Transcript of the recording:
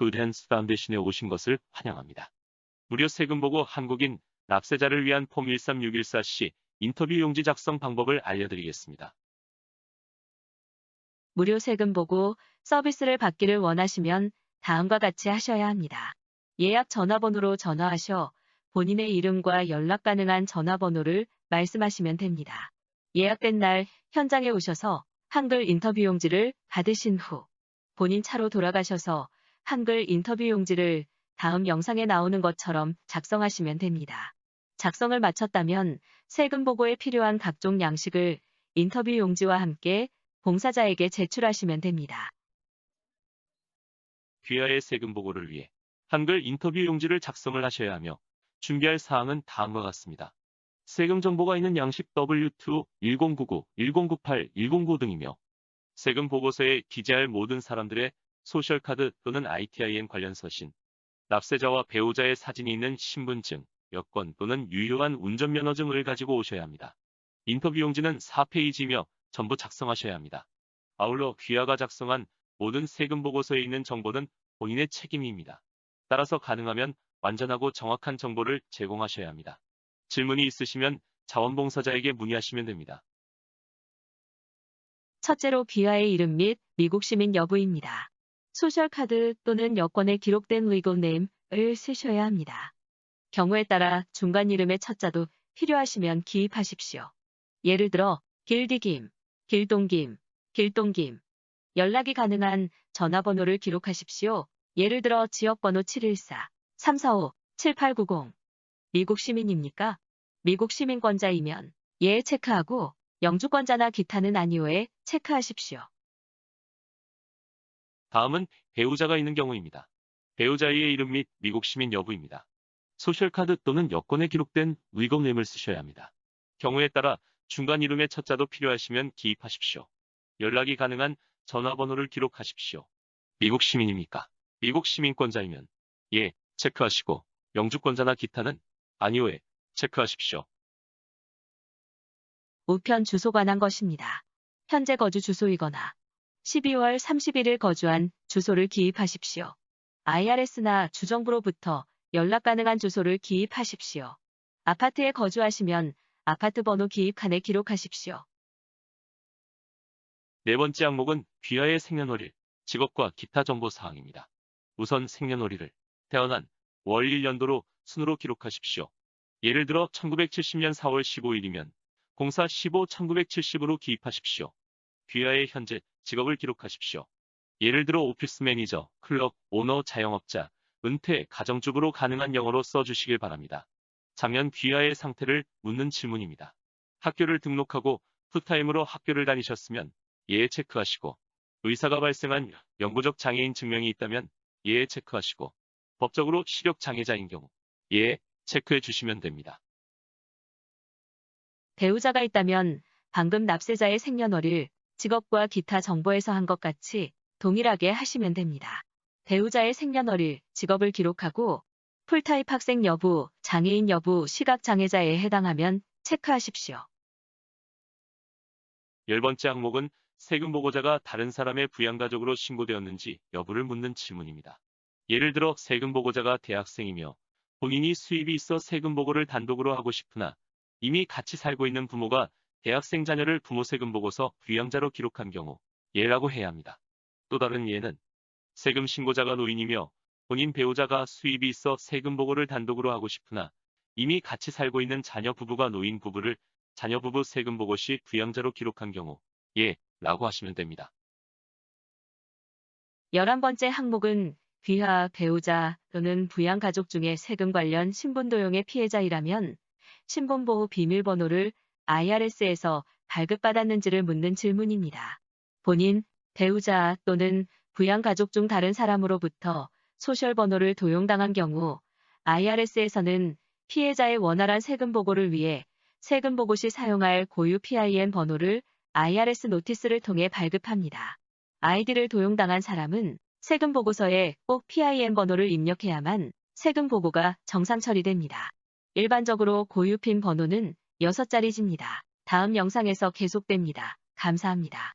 굿핸스 파운데이션에 오신 것을 환영합니다. 무료 세금 보고 한국인 납세자를 위한 폼 136114시 인터뷰 용지 작성 방법을 알려드리겠습니다. 무료 세금 보고 서비스를 받기를 원하시면 다음과 같이 하셔야 합니다. 예약 전화번호로 전화하셔 본인의 이름과 연락 가능한 전화번호를 말씀하시면 됩니다. 예약된 날 현장에 오셔서 한글 인터뷰 용지를 받으신 후 본인 차로 돌아가셔서 한글 인터뷰 용지를 다음 영상에 나오는 것처럼 작성하시면 됩니다. 작성을 마쳤다면 세금 보고에 필요한 각종 양식을 인터뷰 용지와 함께 봉사자에게 제출하시면 됩니다. 귀하의 세금 보고를 위해 한글 인터뷰 용지를 작성을 하셔야 하며 준비할 사항은 다음과 같습니다. 세금 정보가 있는 양식 W2, 1099, 1098, 1095 등이며 세금 보고서에 기재할 모든 사람들의 소셜카드 또는 ITIN 관련 서신, 납세자와 배우자의 사진이 있는 신분증, 여권 또는 유효한 운전면허증을 가지고 오셔야 합니다. 인터뷰 용지는 4페이지며 전부 작성하셔야 합니다. 아울러 귀하가 작성한 모든 세금 보고서에 있는 정보는 본인의 책임입니다. 따라서 가능하면 완전하고 정확한 정보를 제공하셔야 합니다. 질문이 있으시면 자원봉사자에게 문의하시면 됩니다. 첫째로 귀하의 이름 및 미국 시민 여부입니다. 소셜카드 또는 여권에 기록된 name을 쓰셔야 합니다. 경우에 따라 중간 이름의 첫자도 필요하시면 기입하십시오. 예를 들어 길디김, 길동김, 길동김. 연락이 가능한 전화번호를 기록하십시오. 예를 들어 지역번호 714, 345, 7890. 미국 시민입니까? 미국 시민권자이면 예 체크하고 영주권자나 기타는 아니오에 체크하십시오. 다음은 배우자가 있는 경우입니다. 배우자의 이름 및 미국 시민 여부입니다. 소셜카드 또는 여권에 기록된 위검nem을 쓰셔야 합니다. 경우에 따라 중간 이름의 첫자도 필요하시면 기입하십시오. 연락이 가능한 전화번호를 기록하십시오. 미국 시민입니까? 미국 시민권자이면 예, 체크하시고 영주권자나 기타는 아니오에 체크하십시오. 우편 주소 관한 것입니다. 현재 거주 주소이거나 12월 31일 거주한 주소를 기입하십시오. IRS나 주정부로부터 연락 가능한 주소를 기입하십시오. 아파트에 거주하시면 아파트 번호 기입칸에 기록하십시오. 네 번째 항목은 귀하의 생년월일, 직업과 기타 정보 사항입니다. 우선 생년월일을 태어난 월 1년도로 순으로 기록하십시오. 예를 들어 1970년 4월 15일이면 04 15 1970으로 기입하십시오. 귀하의 현재 직업을 기록하십시오. 예를 들어 오피스 매니저, 클럽, 오너, 자영업자, 은퇴, 가정주부로 가능한 영어로 써주시길 바랍니다. 작년 귀하의 상태를 묻는 질문입니다. 학교를 등록하고 풀타임으로 학교를 다니셨으면 예에 체크하시고 의사가 발생한 영구적 장애인 증명이 있다면 예에 체크하시고 법적으로 시력 장애자인 경우 예에 체크해 주시면 됩니다. 배우자가 있다면 방금 납세자의 생년월일, 직업과 기타 정보에서 한 것 같이 동일하게 하시면 됩니다. 배우자의 생년월일, 직업을 기록하고 풀타입 학생 여부, 장애인 여부, 시각장애자에 해당하면 체크하십시오. 열 번째 항목은 세금 보고자가 다른 사람의 부양가족으로 신고되었는지 여부를 묻는 질문입니다. 예를 들어 세금 보고자가 대학생이며 본인이 수입이 있어 세금 보고를 단독으로 하고 싶으나 이미 같이 살고 있는 부모가 대학생 자녀를 부모 세금 보고서 부양자로 기록한 경우 예라고 해야 합니다. 또 다른 예는 세금 신고자가 노인이며 본인 배우자가 수입이 있어 세금 보고를 단독으로 하고 싶으나 이미 같이 살고 있는 자녀 부부가 노인 부부를 자녀 부부 세금 보고 시 부양자로 기록한 경우 예 라고 하시면 됩니다. 11번째 항목은 귀하, 배우자 또는 부양 가족 중에 세금 관련 신분 도용의 피해자이라면 신분보호 비밀번호를 IRS에서 발급받았는지를 묻는 질문입니다. 본인, 배우자 또는 부양가족 중 다른 사람으로부터 소셜번호를 도용당한 경우 IRS에서는 피해자의 원활한 세금 보고를 위해 세금 보고 시 사용할 고유 PIN 번호를 IRS 노티스를 통해 발급합니다. 아이디를 도용당한 사람은 세금 보고서에 꼭 PIN 번호를 입력해야만 세금 보고가 정상 처리됩니다. 일반적으로 고유 핀 번호는 6자리입니다. 다음 영상에서 계속됩니다. 감사합니다.